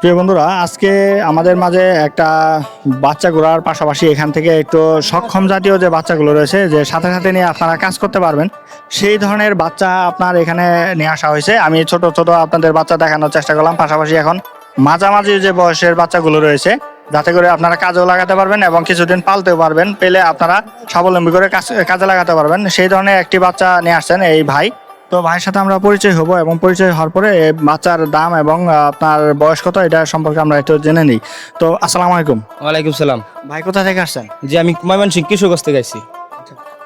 প্রিয় বন্ধুরা, আজকে আমাদের মাঝে একটা বাচ্চা ঘোরার পাশাপাশি এখান থেকে একটু সক্ষম জাতীয় যে বাচ্চাগুলো রয়েছে, যে সাথে সাথে নিয়ে আপনারা কাজ করতে পারবেন, সেই ধরনের বাচ্চা আপনার এখানে নিয়ে আসা হয়েছে। আমি ছোট ছোট আপনাদের বাচ্চা দেখানোর চেষ্টা করলাম, পাশাপাশি এখন মাঝামাঝি যে বয়সের বাচ্চাগুলো রয়েছে, যাতে করে আপনারা কাজেও লাগাতে পারবেন এবং কিছুদিন পালতেও পারবেন, পেলে আপনারা স্বাবলম্বী করে কাজ- কাজে লাগাতে পারবেন। সেই ধরনের একটি বাচ্চা নিয়ে আসছেন এই ভাই। তো ভাইয়ের সাথে আমরা পরিচয় হব এবং পরিচয় হওয়ার পরে বাচ্চার দাম এবং আপনার বয়স কত এটা সম্পর্কে আমরা একটু জেনে নিই। তো আসসালামু আলাইকুম। ওয়ালাইকুম সালাম। ভাই কোথা থেকে আসছেন? জি আমি ময়মনসিং কিশোরগঞ্জ থেকে আসছি।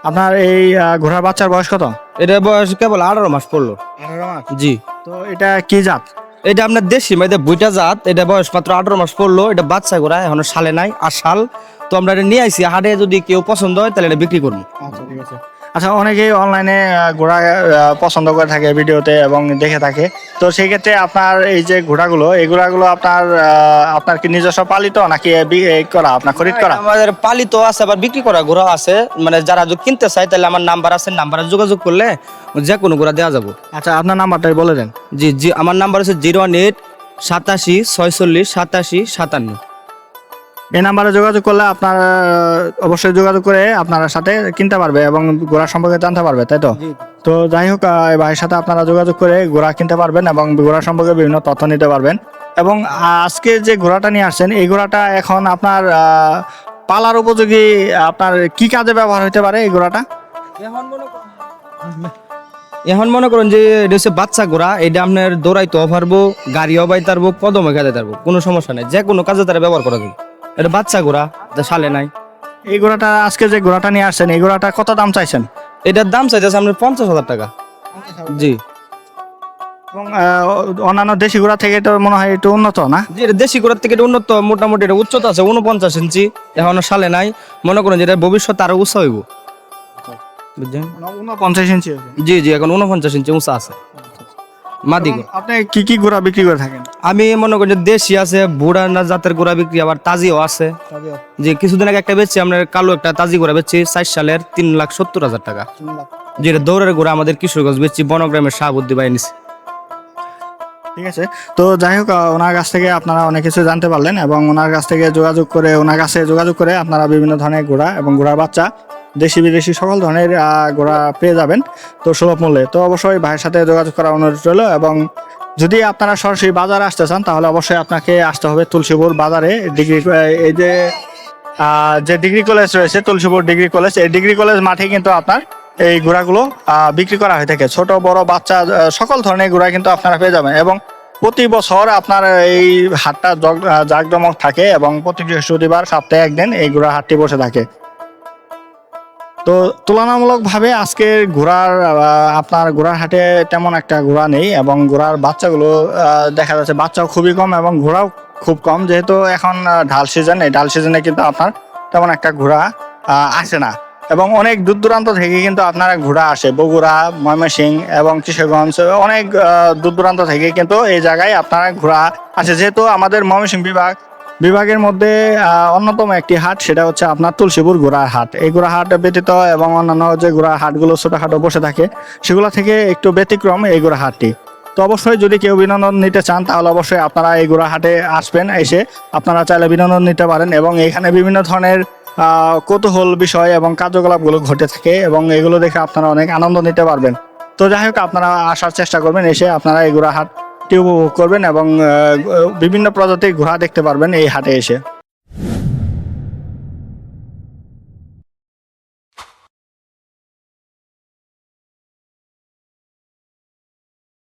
আপনার এই ঘোড়ার বাচ্চার বয়স কত? এটা বয়স কেবল আঠারো মাস পড়ল। আঠারো মাস? জি। তো এটা কি জাত? এটা আপনার দেশি মানে বুইটা জাত। এটা বয়স মাত্র আঠারো মাস পড়ল। এটা বাচ্চা করা এখনও সালে নাই আর সাল। তো আমরা এটা নিয়ে আইছি। হাটে যদি কেউ পছন্দ হয় তাহলে এটা বিক্রি করব। আচ্ছা ঠিক আছে। আচ্ছা অনেকেই অনলাইনে ঘোড়া পছন্দ করে থাকে ভিডিওতে এবং দেখে থাকে। তো সেই ক্ষেত্রে আপনার এই যে ঘোড়াগুলো এই ঘোড়াগুলো আপনার আপনার কি নিজস্ব পালিত নাকি করা আপনার খরিদ করা? আমাদের পালিত আছে আবার বিক্রি করা ঘোড়া আছে। মানে যারা কিনতে চায় তাহলে আমার নাম্বার আছে নাম্বারে যোগাযোগ করলে যে কোনো ঘোড়া দেওয়া যাব। আচ্ছা আপনার নাম্বারটাই বলে দেন। জি জি আমার নাম্বার হচ্ছে জিরো ওয়ান এইট সাতাশি ছয়চল্লিশ সাতাশি সাতান্ন। এই নাম্বারে যোগাযোগ করলে আপনার অবশ্যই যোগাযোগ করে আপনার সাথে কিনতে পারবে এবং ঘোড়া সম্পর্কে জানতে পারবে তাই তো? তো যাই হোক ভাইয়ের সাথে আপনারা যোগাযোগ করে ঘোড়া কিনতে পারবেন এবং ঘোড়া সম্পর্কে বিভিন্ন তথ্য নিতে পারবেন। এবং আজকে যে ঘোড়াটা নিয়ে আসছেন এই ঘোড়াটা এখন আপনার পালার উপযোগী আপনার কি কাজে ব্যবহার হতে পারে এই ঘোড়াটা? এখন মনে করুন যে এটা হচ্ছে বাচ্চা ঘোড়া এটা আপনার দৌড়াইতেও পারব গাড়িও বাইতে পারব কদমে খেতে পারব কোনো সমস্যা নেই যে কোনো কাজে তারা ব্যবহার করা যায় এটা বাচ্চা ঘোড়া এটা সালে নাই। এই ঘোড়াটা আজকে যে ঘোড়াটা নিয়ে আসছেন এই ঘোড়াটা কত দাম চাইছেন? এটার দাম চাইতেছে আপনার পঞ্চাশ হাজার টাকা। জি। এবং অন্যান্য দেশি ঘোড়া থেকে তো মনে হয় একটু উন্নত না? জি এটা দেশি ঘোড়ার থেকে এটা উন্নত মোটামুটি এটা উচ্চতা আছে উনপঞ্চাশ ইঞ্চি এখনও সালে নাই। মনে করুন যে এটা ভবিষ্যৎ আরও উৎসাহ হইব। বুঝছেন? উনপঞ্চাশ ইঞ্চি জি জি এখন উনপঞ্চাশ ইঞ্চি উঁচা আছে। মাদি আপনি কি কি ঘোড়া বিক্রি করে থাকেন? আমি মনে করি যে দেশি আছে বুড়া না জাতের গোড়া বিক্রি আবার তাজিও আছে। যে কিছুদিন আগে একটা বেচছি আমরা কালো একটা তাজি গোড়া বেচছি ষাট সালের তিন লাখ সত্তর হাজার টাকা। যেটা দৌড়ের গোড়া আমাদের কিশোরগঞ্জ বেচছি বনগ্রামের শাহাবুদ্দি বাই নিছে। ঠিক আছে। তো যাই হোক ওনার কাছ থেকে আপনারা অনেক কিছু জানতে পারলেন এবং ওনার কাছ থেকে যোগাযোগ করে ওনার কাছে যোগাযোগ করে আপনারা বিভিন্ন ধরনের ঘোড়া এবং ঘোড়ার বাচ্চা দেশি বিদেশি সকল ধরনের ঘোড়া পেয়ে যাবেন তো সুলভ মূল্যে। তো অবশ্যই ভাইয়ের সাথে যোগাযোগ করা অনুরোধ রইল এবং যদি আপনারা সরাসরি বাজারে আসতে চান, তাহলে অবশ্যই আপনাকে আসতে হবে তুলসীপুর বাজারে। ডিগ্রি এই যে যে ডিগ্রি কলেজ রয়েছে, তুলসীপুর ডিগ্রি কলেজ, এই ডিগ্রি কলেজ মাঠে কিন্তু আপনার এই ঘোড়াগুলো বিক্রি করা হয়ে থাকে। ছোট, বড়, বাচ্চা সকল ধরনের ঘোড়া কিন্তু আপনারা পেয়ে যাবেন এবং প্রতি বছর আপনার এই হাটটা জাঁকজমক থাকে এবং প্রতি বৃহস্পতিবার সপ্তাহে একদিন এই ঘোড়া হাটটি বসে থাকে। তো তুলনামূলকভাবে আজকে ঘোড়ার আপনার ঘোড়ার হাটে তেমন একটা ঘোড়া নেই এবং ঘোড়ার বাচ্চাগুলো দেখা যাচ্ছে বাচ্চাও খুবই কম এবং ঘোড়াও খুব কম। যেহেতু এখন ঢাল সিজন এই ঢাল সিজনে কিন্তু আপনার তেমন একটা ঘোড়া আসে না। এবং অনেক দূর দূরান্ত থেকে কিন্তু আপনারা ঘোড়া আসে। বগুড়া, ময়মনসিংহ এবং কিশোরগঞ্জ, অনেক দূর দূরান্ত থেকে কিন্তু এই জায়গায় আপনারা ঘোড়া আসে। যেহেতু আমাদের ময়মনসিংহ বিভাগ বিভাগের মধ্যে অন্যতম একটি হাট, সেটা হচ্ছে আপনার তুলসীপুর ঘোড়ার হাট। এই ঘোড়া হাট ব্যতীত এবং অন্যান্য যে ঘোড়া হাটগুলো ছোটখাটো বসে থাকে, সেগুলো থেকে একটু ব্যতিক্রম এই ঘোড়া হাটটি। তো অবশ্যই যদি কেউ বিনোদন নিতে চান, তাহলে অবশ্যই আপনারা এই হাটে আসবেন, এসে আপনারা চাইলে বিনোদন নিতে পারেন এবং এখানে বিভিন্ন ধরনের কৌতূহল বিষয় এবং কার্যকলাপগুলো ঘটে থাকে এবং এগুলো দেখে আপনারা অনেক আনন্দ নিতে পারবেন। তো যাই হোক, আপনারা আসার চেষ্টা করবেন, এসে আপনারা এই ঘোড়া উপভোগ করবেন এবং বিভিন্ন প্রজাতির ঘোড়া দেখতে পারবেন এই হাটে এসে।